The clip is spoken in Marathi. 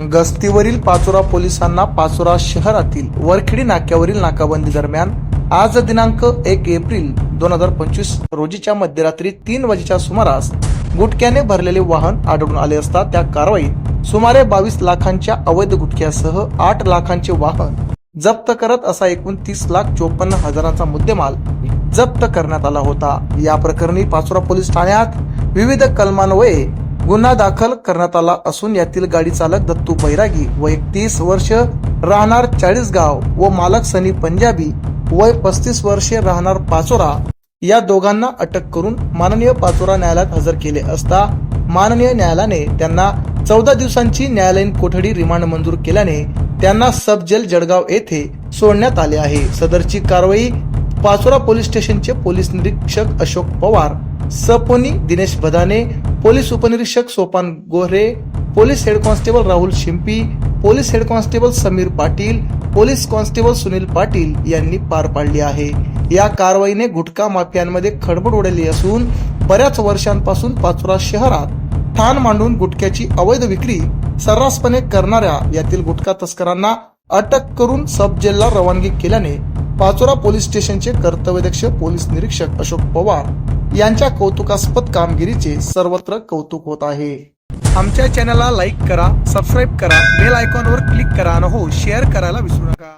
गस्तीवरील पाचोरा पोलिसांना पाचोरा शहरातील वरखेडी नाक्यावरील नाकाबंदी दरम्यान आज दिनांक एक एप्रिल दोन हजार पंचवीस रोजीच्या मध्यरात्री तीन वाजेच्या सुमारास गुटख्याने भरलेले वाहन आढळून आले असता त्या कारवाईत सुमारे बावीस लाखांच्या अवैध गुटख्यासह आठ लाखांचे वाहन जप्त करत असा एकूण तीस लाख चोपन्न हजारांचा मुद्देमाल जप्त करण्यात आला होता. या प्रकरणी पाचोरा पोलीस ठाण्यात विविध कलमान्वये गुन्हा दाखल करण्यात आला असून यातील गाडी चालक दत्तू बैरागी वय तीस वर्ष राहणार चाळीसगाव व मालक सनी पंजाबी वय पस्तीस वर्षे राहणार पाचोरा या दोघांना अटक करून माननीय पाचोरा न्यायालयात हजर केले असता माननीय न्यायालयाने त्यांना चौदा दिवसांची न्यायालयीन कोठडी रिमांड मंजूर केल्याने त्यांना सब जेल जळगाव येथे सोडण्यात आले आहे. सदरची कारवाई पाचोरा पोलीस स्टेशनचे पोलीस निरीक्षक अशोक पवार सपोनी दिनेश बदाने पोलीस उपनिरीक्षक Sopan Gore police head constable Rahul Shimpi police head constable Sameer Patil police constable Sunil Patil यांनी पार पाडली आहे. या कारवाईने गुटखा माफियांमध्ये खडबड उडाली असून बऱ्याच वर्षांपासून पाचोरा शहरात ठाण मांडून गुटख्याची अवैध विक्री सर्रासपणे करणाऱ्या यातील गुटखा तस्करांना अटक करून सब जेलला रवानगी केल्याने पाचोरा पोलीस स्टेशनचे कर्तव्यदक्ष पोलीस निरीक्षक अशोक पवार यांच्या कौतुकास्पद कामगिरीचे सर्वत्र कौतुक होत आहे. आमच्या चॅनलला लाईक करा सबस्क्राईब करा बेल आयकॉनवर क्लिक करा आणि हो शेअर करायला विसरू नका.